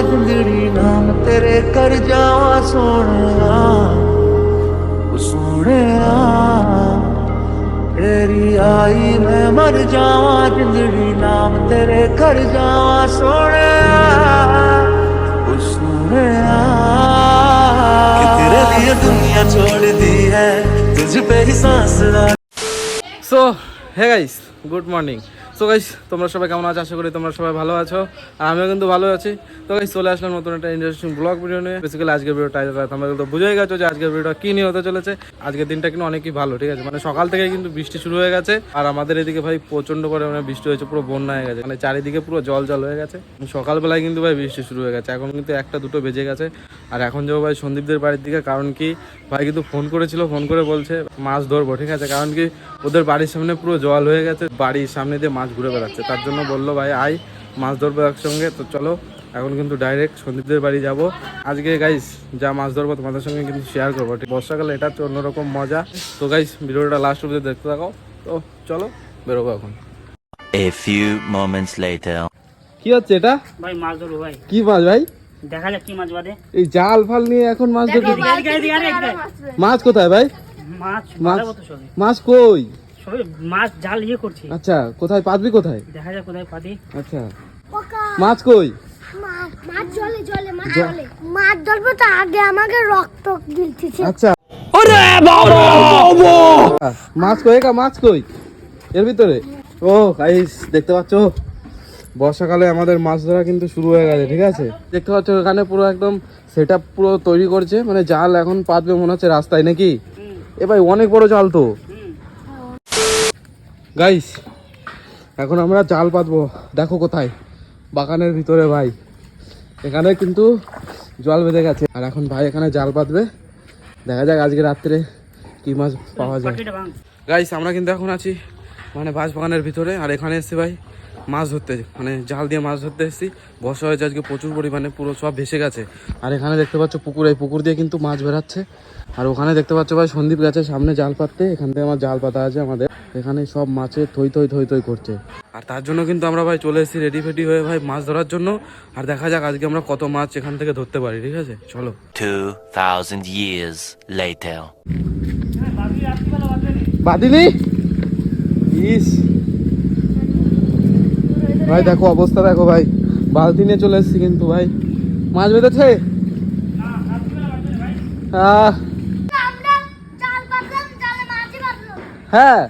आज जड़ी नाम तेरे कर जावा सोने सोने तेरी आई मैं मर जावा। जिंदड़ी नाम तेरे कर जावा सोने सोने तेरे लिए दुनिया छोड़ दी है, तुझ पे ही सांस सो है guys good morning so guys তোমরা সবাই কেমন আছো? আশা করি তোমরা সবাই ভালো আছো। আর আমিও কিন্তু ভালো আছি। তো গাইস চলে আসলাম নতুন একটা ইন্টারেস্টিং ব্লগ ভিডিও নিয়ে। বেসিক্যালি আজকের ভিডিওটা তোমরা কিন্তু বুঝেই গেছো যে আজকের ভিডিওটা কী নিয়ে হতে চলেছে। আজকের দিনটা কিন্তু অনেকই ভালো, ঠিক আছে? মানে সকাল থেকে কিন্তু বৃষ্টি শুরু হয়ে গেছে। আর আমাদের এদিকে ভাই প্রচণ্ড পরিমাণে বৃষ্টি হয়েছে, পুরো বন্যা হয়ে গেছে। মানে চারিদিকে পুরো জল জল হয়ে গেছে। সকালবেলায় কিন্তু ভাই বৃষ্টি শুরু হয়ে গেছে। এখন কিন্তু একটা দুটো বেজে গেছে। আর এখন যাব ভাই সন্দীপদের বাড়ির দিকে। কারণ কি, ভাই কিন্তু ফোন করেছিল, ফোন করে বলছে, মাছ ধরবো ঠিক আছে? কারণ কি, ওদের বাড়ির সামনে পুরো জল হয়ে গেছে। বাড়ির সামনে দিয়ে মাছ ঘুরে বেড়াচ্ছে। তার জন্য বলল ভাই আই মাছ ধরবো একসঙ্গে। তো চলো এখন কিন্তু ডাইরেক্ট সন্দীপদের বাড়ি যাব। আজকে গাইস যা মাছ ধরবো তোমাদের সঙ্গে কিন্তু শেয়ার করব। বর্ষাকালে এটা হচ্ছে অন্যরকম মজা। তো গাইস ভিডিওটা লাস্ট অব্দি দেখতে থাকো। তো চলো বেরোবো এখন। A few moments later. কি হচ্ছে এটা? ভাই মাছ ধরবো ভাই। কি মাছ ভাই? দেখা যাক কি মাছ বাদে। এই জাল ফাল নিয়ে এখন মাছ ধরবো। এদিকে। মাছ কোথায় ভাই? মাছ মাছ? কই? মাছ জাল ইয়ে করছি। আচ্ছা কোথায় পাতবি কোথায়? দেখা যাক কোথায় পাতি। আচ্ছা। মাছ কই? মাছ মাছ জলে জলে মাছ জলে। মাছ ধরবো তো আগে আমাকে রক্ত দিচ্ছে আচ্ছা। মাছ কই? একা মাছ কই? এর ভিতরে। ও গাইস দেখতে পাচ্ছ? বর্ষাকালে আমাদের মাছ ধরা কিন্তু শুরু হয়ে গেছে ঠিক আছে? দেখতে পাচ্ছ এখানে পুরো একদম সেট পুরো তৈরি করছে। মানে জাল এখন পাতবে মনে হচ্ছে রাস্তায় নাকি? এ ভাই অনেক বড় জাল তো। গাইস এখন আমরা জাল পাতবো। দেখো কোথায়? বাগানের ভিতরে ভাই। এখানে কিন্তু জল বেঁধে গেছে। আর এখন ভাই এখানে জাল পাতবে। দেখা যাক আজকে রাত্রে কি মাছ পাওয়া যায়। গাইস আমরা কিন্তু এখন আছি মানে বাঁশ বাগানের ভিতরে। আর এখানে এসছি ভাই মাছ ধরতে। মানে জাল দিয়ে মাছ ধরতে এসেছি। বর্ষা হয়েছে আজকে প্রচুর পরিমাণে পুরো সব ভেসে গেছে। আর এখানে দেখতে পাচ্ছ পুকুর এই পুকুর দিয়ে কিন্তু মাছ বেরাচ্ছে আর ওখানে দেখতে পাচ্ছ ভাই সন্দীপ গেছে সামনে জাল পাততে। এখান থেকে আমার জাল পাতা আছে আমাদের। এখানে সব মাছে থই থই থই থই করছে। আর তার জন্য কিন্তু আমরা ভাই চলে এসেছি রেডি ফেডি হয়ে ভাই মাছ ধরার জন্য। আর দেখা যাক আজকে আমরা কত মাছ এখান থেকে ধরতে পারি ঠিক আছে? চলো। 2,000 years later. বাদিনি ইস। ভাই দেখো অবস্থা দেখো ভাই। বালতি নিয়ে চলে এসেছি কিন্তু ভাই। মাছ বেঁধেছে? আহ, আমরা জাল পাতলাম জালে মাছই পাতলো হ্যাঁ।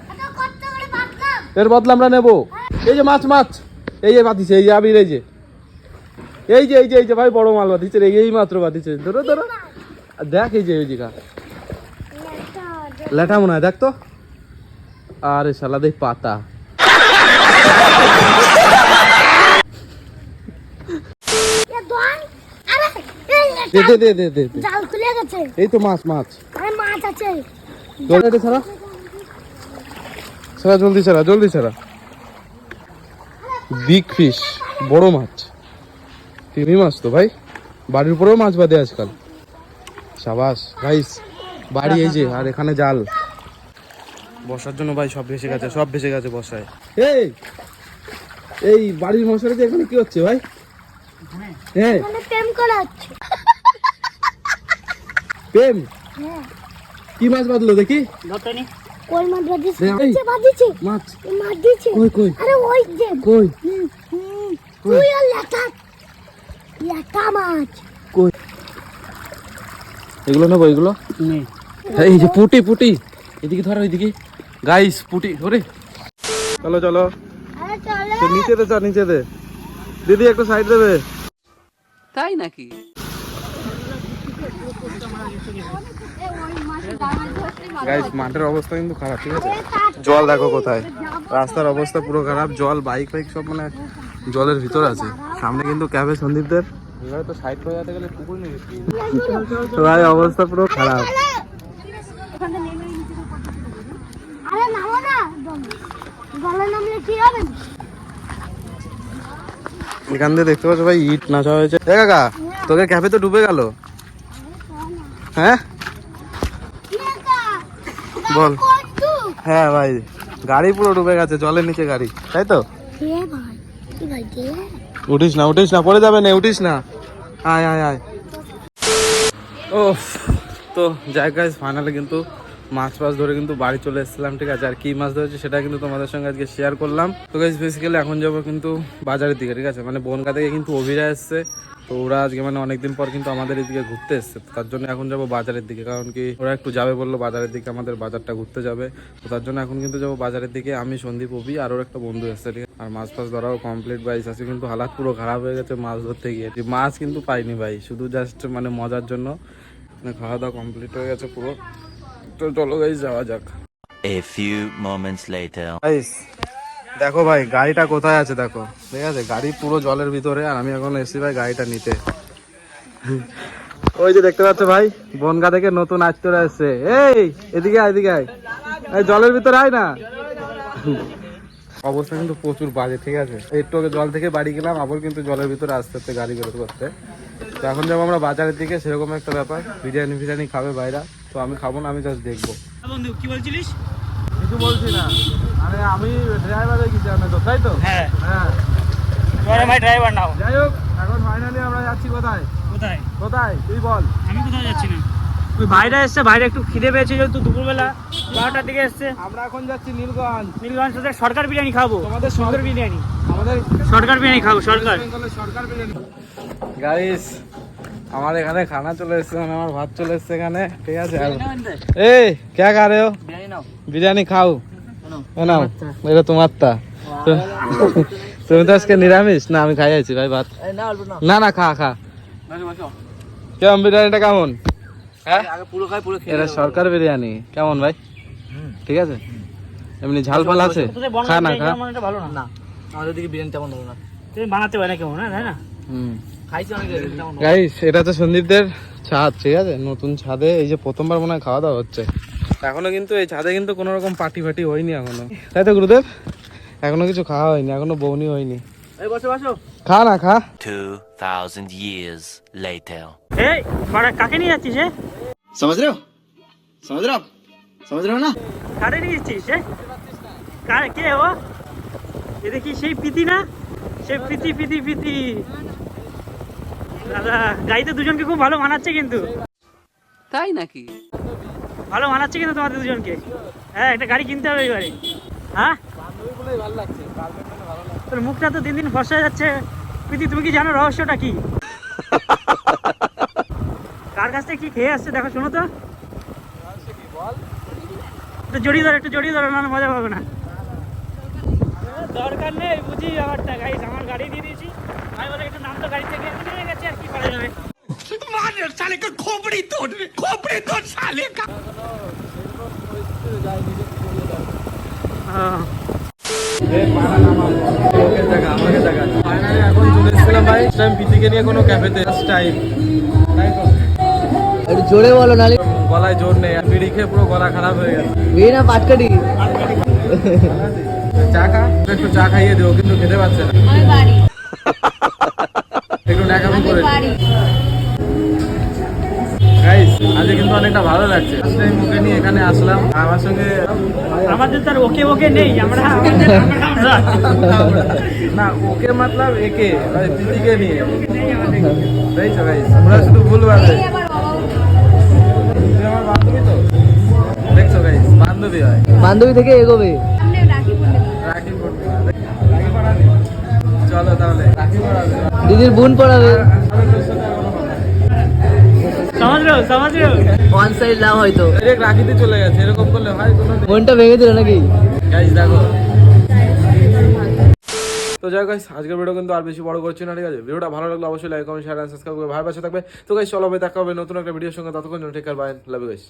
এর বদলা আমরা নেব। এই যে মাছ মাছ। এই যে বাতিছে এই যে আবির এই যে। এই যে এই যে এই যে ভাই বড় মাল বাতিছে রে, এই মাত্র বাতিছে ধরো ধরো। দেখ এই যে ওই জায়গা লেটা মনে হয় দেখ তো। আরে শালা দেখ পাতা। দে দে দে দে দে। দে। জাল খুলে গেছে। এই তো মাছ মাছ। মাছ আছে। জলদি এটা ছাড়া। ছাড়া জলদি ছাড়া জলদি ছাড়া। বিগ ফিশ বড় মাছ। তিমি মাছ তো ভাই। বাড়ির উপরেও মাছ বাঁধে আজকাল। সাবাস গাইস বাড়ি এই যে আর এখানে জাল। বসার জন্য ভাই সব ভেসে গেছে সব ভেসে গেছে বসায়। এই এই বাড়ির মশারি মশারিতে এখানে কি হচ্ছে ভাই? হ্যাঁ। প্রেম করা হচ্ছে। প্রেম? হ্যাঁ। কি মাছ বাঁধলো দেখি? কই মাছ মাছ মাছ। দিছে কই কই? আরে ওই যে কই? তুই আর লেটা লেটা মাছ। কই? এগুলো নেব এগুলো? নে। এই যে পুটি পুটি। এদিকে ধরো এদিকে। গাইস পুটি ধরে চলো চলো। আরে চলে। তো নিচে দে চা নিচে দে। দিদি একটু সাইড দেবে? তাই নাকি? গাইস মাঠের অবস্থা কিন্তু খারাপ ঠিক আছে? জল দেখো কোথায়। রাস্তার অবস্থা পুরো খারাপ জল বাইক ফাইক সব মানে জলের ভিতর আছে। সামনে কিন্তু ক্যাবে সন্দীপদের। এবারে তো সাইড করে যেতে গেলে ভাই অবস্থা পুরো খারাপ। আরে নামো না। গলা নামলে কি হবে? এখান দিয়ে দেখতে পাচ্ছ ভাই ইট নাচা হয়েছে। কাকা তোকে ক্যাফে তো ডুবে গেল? হ্যাঁ? বল। হ্যাঁ ভাই গাড়ি পুরো ডুবে গেছে জলের নিচে গাড়ি তাই তো? উঠিস না উঠিস না পড়ে যাবে না উঠিস না। আয় আয় আয়। ও তো গাইজ ফাইনালি কিন্তু মাছ ফাছ ধরে কিন্তু বাড়ি চলে এসেছিলাম ঠিক আছে? আর কি মাছ ধরেছি সেটা কিন্তু তোমাদের সঙ্গে আজকে শেয়ার করলাম। তো গাইজ বেসিক্যালি এখন যাব কিন্তু বাজারের দিকে ঠিক আছে? মানে বনগা থেকে কিন্তু অভিরা এসছে। তো ওরা আজকে মানে অনেকদিন পর কিন্তু আমাদের এদিকে ঘুরতে এসছে। তার জন্য এখন যাব বাজারের দিকে কারণ কি ওরা একটু যাবে বলল বাজারের দিকে আমাদের বাজারটা ঘুরতে যাবে। তো তার জন্য এখন কিন্তু যাব বাজারের দিকে আমি সন্দীপ অভি আর ওর একটা বন্ধু এসছে ঠিক আর মাছ ফাছ ধরাও কমপ্লিট বাইস আছে কিন্তু হালাত পুরো খারাপ হয়ে গেছে মাছ ধরতে গিয়ে। মাছ কিন্তু পাইনি ভাই শুধু জাস্ট মানে মজার জন্য। মানে খাওয়া দাওয়া কমপ্লিট হয়ে গেছে পুরো। তো চলো গাইস যাওয়া যাক। A few moments later. Guys দেখো ভাই, গাড়িটা কোথায় আছে দেখো। ঠিক আছে, গাড়ি পুরো জলের ভিতরে, আর আমি এখন এসেছি ভাই গাড়িটা নিতে। ওই যে দেখতে পাচ্ছ ভাই, বনগা থেকে নতুন আজতরা এসছে এই, এদিকে আয় এদিকে আয়। এই, জলের ভিতরে আয় না। অবস্থা কিন্তু প্রচুর বাজে, ঠিক আছে। একটু আগে জল থেকে বাড়ি গেলাম, আবার কিন্তু জলের ভিতরে আস্তে আস্তে গাড়ি বেরোতে করতে। তো এখন যাব আমরা বাজারের দিকে, সেরকম একটা ব্যাপার। বিরিয়ানি ফিরিয়ানি খাবে বাইরা। তো আমি খাব না, আমি জাস্ট দেখব। বন্ধু, কি বলছিলিস? কিছু বলছি না। আরে আমি ড্রাইভার গেছি আপনার তো তাই তো? হ্যাঁ। হ্যাঁ। ভাই ড্রাইভার নাও। যাই হোক এখন ফাইনালি আমরা যাচ্ছি কোথায়? কোথায়? কোথায়? তুই বল। আমি কোথাও যাচ্ছি না। ওই ভাইরা এসছে ভাইরা একটু খিদে পেয়েছে যেহেতু দুপুরবেলা। বারোটার দিকে এসছে। আমরা এখন যাচ্ছি নীলগঞ্জ। নীলগঞ্জ থেকে সরকার বিরিয়ানি খাব। তোমাদের সরকার বিরিয়ানি। আমাদের সরকার বিরিয়ানি খাব সরকার। সরকার বিরিয়ানি। গাইস আমার এখানে খানা চলে এসছে মানে আমার ভাত চলে এসছে এখানে। ঠিক আছে এই কে খা রে বিরিয়ানি খাও। নাও এটা তোমার তা তুমি তো আজকে নিরামিষ? না আমি খাই আছি ভাই ভাত। না না। খা খা। কেমন বিরিয়ানিটা কেমন? হ্যাঁ? এটা সরকার বিরিয়ানি। কেমন ভাই? ঠিক আছে? এমনি ঝাল ফাল আছে? খা না খা। ভালো না। আমাদের দিকে বিরিয়ানি তেমন হলো না। তুমি বানাতে পারে না কেমন না তাই না? হুম। এটা সন্দীপদের ছাদ ঠিক আছে? নতুন ছাদে এই যে প্রথমবার মনে হয় খাওয়া দাওয়া হচ্ছে। এখনও কিন্তু এই ছাদে কিন্তু কোনো রকম পার্টি ফাটি হয়নি এখনও। তাই তো গুরুদেব? এখনও কিছু খাওয়া হয়নি এখনও বৌনি হয়নি। খা না খা। এই মানে কাকে নিয়ে যাচ্ছিস হে রে সমাজ না? নিয়ে যাচ্ছিস হে কে ও? সেই পিতি না? সেই প্রীতি প্রীতি প্রীতি। দাদা গাড়িতে দুজনকে খুব ভালো মানাচ্ছে কিন্তু। তাই নাকি? ভালো মানাচ্ছে কিন্তু তোমাদের দুজনকে। হ্যাঁ একটা গাড়ি কিনতে হবে এবারে। হ্যাঁ? তোর মুখটা তো দিন দিন ফসা যাচ্ছে। প্রীতি তুমি কি জানো রহস্যটা কি? কার কাছ থেকে কি খেয়ে আসছে দেখো শোনো তো। একটু জড়িয়ে ধরো একটু জড়িয়ে ধরো না মজা পাবে না। দরকার নেই বুঝি ব্যাপারটা। গাড়ি আমার গাড়ি দিয়ে দিয়েছি। আমি বলে একটু নাম তো গাড়ি থেকে নিয়ে গেছে আর কি করা যাবে? হ্যাঁ এখন চলে এসেছিলাম ভাই টাইম পিটিকে নিয়ে কোনো ক্যাফেতে টাইম একটু জোরে বলো নালে। গলায় জোর নেই আর বিড়ি খেয়ে পুরো গলা খারাপ হয়ে গেছে। বিয়ে না পাটকাটি চা খা? একটু চা খাইয়ে দিও কিন্তু খেতে পারছে না। আমি বাড়ি। আমি করে আজকে কিন্তু অনেকটা ভালো লাগছে। নিয়ে এখানে আসলাম। আমার সঙ্গে আমাদের তার ওকে ওকে নেই আমরা আমাদের আমরা আমরা না ওকে মতলব একে দিদিকে নিয়ে। ওরা শুধু ভুল ভাবে। আমার আমার তো? দেখছ বান্ধবী হয়। বান্ধবী থেকে এগোবে। চলো তাহলে। দিদির বোন পড়াবে। ওয়ান সাইড লাভ হয়তো। রাখিতে চলে গেছে এরকম করলে মনটা ভেঙে দিল নাকি? দেখো। তো যাই গাইস আজকের ভিডিও কিন্তু আর বেশি বড় করছি না ঠিক আছে? ভিডিওটা ভালো লাগলে অবশ্যই লাইক কমেন্ট শেয়ার সাবস্ক্রাইব করে ভাই পাশে থাকবে। তো গাইস চলো ভাই দেখা হবে নতুন একটা ভিডিওর সঙ্গে। ততক্ষণ ঠিক আর বাই লাভ গাইস